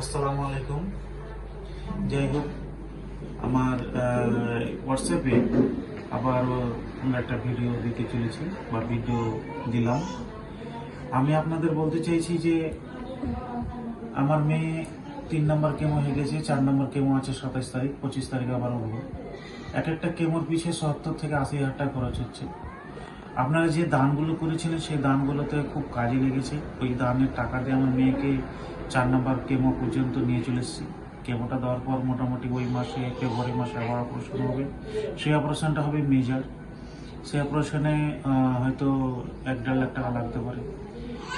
আসসালামু আলাইকুম। যাই হোক আমার হোয়াটসঅ্যাপে আবার আমরা একটা ভিডিও দিতে চলেছি বা ভিডিও দিলাম। আমি আপনাদের বলতে চাইছি যে, আমার মেয়ে তিন নম্বর কেমো হয়ে গেছে, চার নম্বর কেমো আছে সাতাশ তারিখ, পঁচিশ তারিখ আবার উঠবো এক একটা কেমোর পিছিয়ে সত্তর থেকে আশি হাজার টাকা খরচ হচ্ছে। আপনারা যে দানগুলো করেছিলেন, সেই দানগুলোতে খুব কাজে লেগেছে। ওই দানের টাকা দিয়ে আমার মেয়েকে চার নম্বর কেমো পর্যন্ত নিয়ে চলে এসেছি। কেমোটা দেওয়ার পর মোটামুটি ওই মাসে ফেব্রুয়ারি মাসে আবার অপারেশন হবে। সেই অপারেশনটা হবে মেজার সেই অপারেশনে হয়তো এক দেড় লাখ টাকা লাগতে পারে।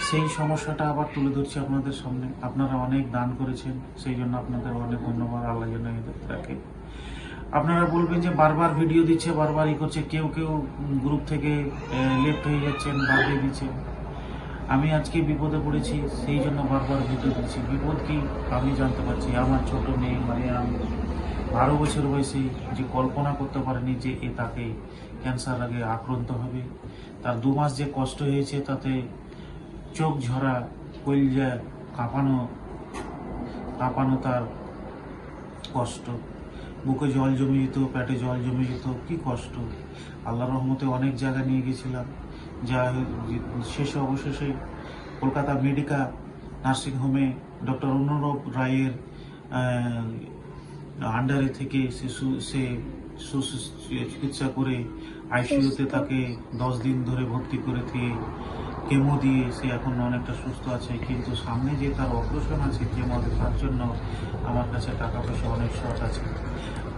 সেই সমস্যাটা আবার তুলে ধরছি আপনাদের সামনে। আপনারা অনেক দান করেছেন। সেই জন্য আপনাদের অনেক ধন্যবাদ। আল্লাহ এদের রাখে। আপনারা বলবেন যে বারবার ভিডিও দিচ্ছে, বারবার ই করছে, কেউ কেউ গ্রুপ থেকে লেফট হয়ে যাচ্ছেন, বাদ দিয়ে দিচ্ছেন। আমি আজকে বিপদে পড়েছি, সেই জন্য বারবার ভিডিও দিচ্ছি। বিপদ কি? আমি জানতে পারছি, আমার ছোট মেয়ে মারিয়াম, বারো বছর বয়সে, যে কল্পনা করতে পারেনি যে এ তাকে ক্যান্সার আগে আক্রান্ত হবে। তার দু মাস যে কষ্ট হয়েছে, তাতে চোখ ঝরা কইলজা কাঁপানো কাঁপানো তার কষ্ট। বুকে জল জমে যেত পেটে জল জমে যেত কি কষ্ট। আল্লাহর রহমতে অনেক জায়গা নিয়ে গেছিলাম। যা শেষে অবশেষে কলকাতা মেডিকা নার্সিংহোমে ডক্টর অনুরব রায়ের আন্ডারে থেকে সে সু- সে সু- চিকিৎসা করে আইসিইউতে তাকে দশ দিন ধরে ভর্তি করে দিয়ে কেমো দিয়ে সে এখন অনেকটা সুস্থ আছে, কিন্তু সামনে যে তার অপারেশন আছে কেমো তার জন্য আমার কাছে টাকা পয়সা অনেক শর্ট আছে।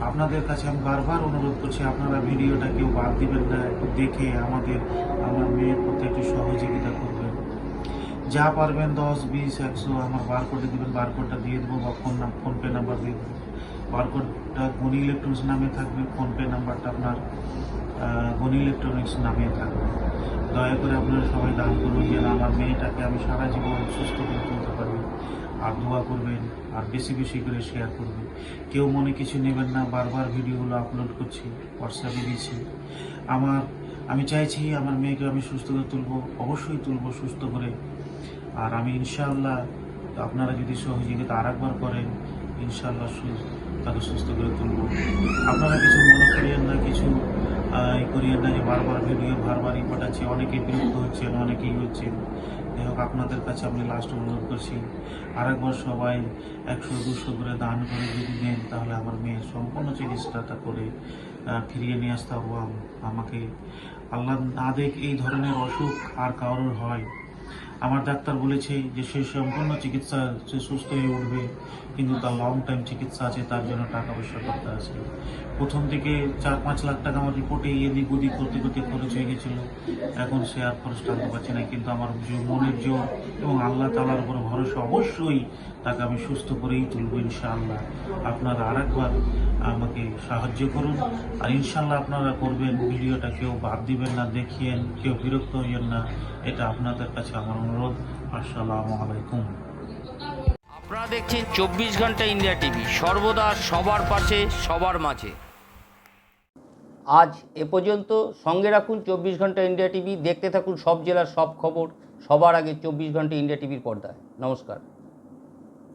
আপনাদের কাছে আমি বারবার অনুরোধ করছি, আপনারা ভিডিওটা কেউ বাদ দিবেন না, একটু দেখে আমাদের, আমার মেয়ের প্রতি একটু সহযোগিতা করবেন। যা পারবেন দশ, বিশ, একশো, আমার বারকোডে দেবেন বারকোডটা দিয়ে দেবো বা ফোন ফোনপে নাম্বার দিয়ে দেবো। বারকোডটা গনি ইলেকট্রনিক্স নামে থাকবে ফোনপে নাম্বারটা আপনার গনি ইলেকট্রনিক্স নামে থাকবে। দয়া করে আপনারা সবাই দান করুন, যেন আমার মেয়েটাকে আমি সারা জীবন সুস্থ করে তুলতে পারি। আর দোয়া করবেন, আর বেশি বেশি করে শেয়ার করবেন। কেউ মনে কিছু নেবেন না, বারবার ভিডিওগুলো আপলোড করছি হোয়াটসঅ্যাপে দিচ্ছি আমার, আমি চাইছি আমার মেয়েকে আমি সুস্থ করে তুলবো, অবশ্যই তুলবো সুস্থ করে। আর আমি ইনশাআল্লাহ, আপনারা যদি সহযোগিতা আর একবার করেন, ইনশাআল্লাহ তাকে সুস্থ করে তুলবো। আপনারা কিছু মনে করিয়েন না কিছু আহ, ই করিয়েন না যে বারবার ভিডিও বারবারই পাঠাচ্ছি অনেকে বিরক্ত হচ্ছেন অনেকেই হচ্ছেন যাই হোক আপনাদের কাছে আমি লাস্ট অনুরোধ করছি আরেকবার সবাই একশো দুশো করে দান করে যদি নেন তাহলে আমার মেয়ের সম্পূর্ণ চিকিৎসাটা করে ফিরিয়ে নিয়ে আসতে আম- আমাকে আল্লাহ না দেখ এই ধরনের অসুখ আর কারোর হয় আমার ডাক্তার বলেছে যে সে সম্পূর্ণ চিকিৎসা, সে সুস্থ হয়ে উঠবে, কিন্তু তার লং টাইম চিকিৎসা আছে, তার জন্য টাকা পয়সা করতে আছে। প্রথম থেকে চার পাঁচ লাখ টাকা আমার রিপোর্টে এদিক ওদিক করতে করতে খরচ হয়ে গেছিল। এখন সে আর খরচ টানতে পারছে না, কিন্তু আমার যে মনের জোর এবং আল্লাহ তালার উপর ভরসা অবশ্যই তাকে আমি সুস্থ করেই তুলব ইনশাআল্লাহ। আপনারা আরেকবার আমাকে সাহায্য করুন। আর ইনশাল্লাহ আপনারা করবেন ভিডিওটা কেউ বাদ দিবেন না দেখিয়েন কেউ বিরক্ত হইয়েন না এটা আপনাদের কাছে আমার অনুরোধ। আসসালামু আলাইকুম। আপনারা দেখছেন চব্বিশ ঘণ্টা ইন্ডিয়া টিভি সর্বদা সবার পাশে সবার মাঝে। আজ এ পর্যন্ত সঙ্গে রাখুন চব্বিশ ঘণ্টা ইন্ডিয়া টিভি দেখতে থাকুন সব জেলার সব খবর সবার আগে চব্বিশ ঘণ্টা ইন্ডিয়া টিভির পর্দায়। নমস্কার।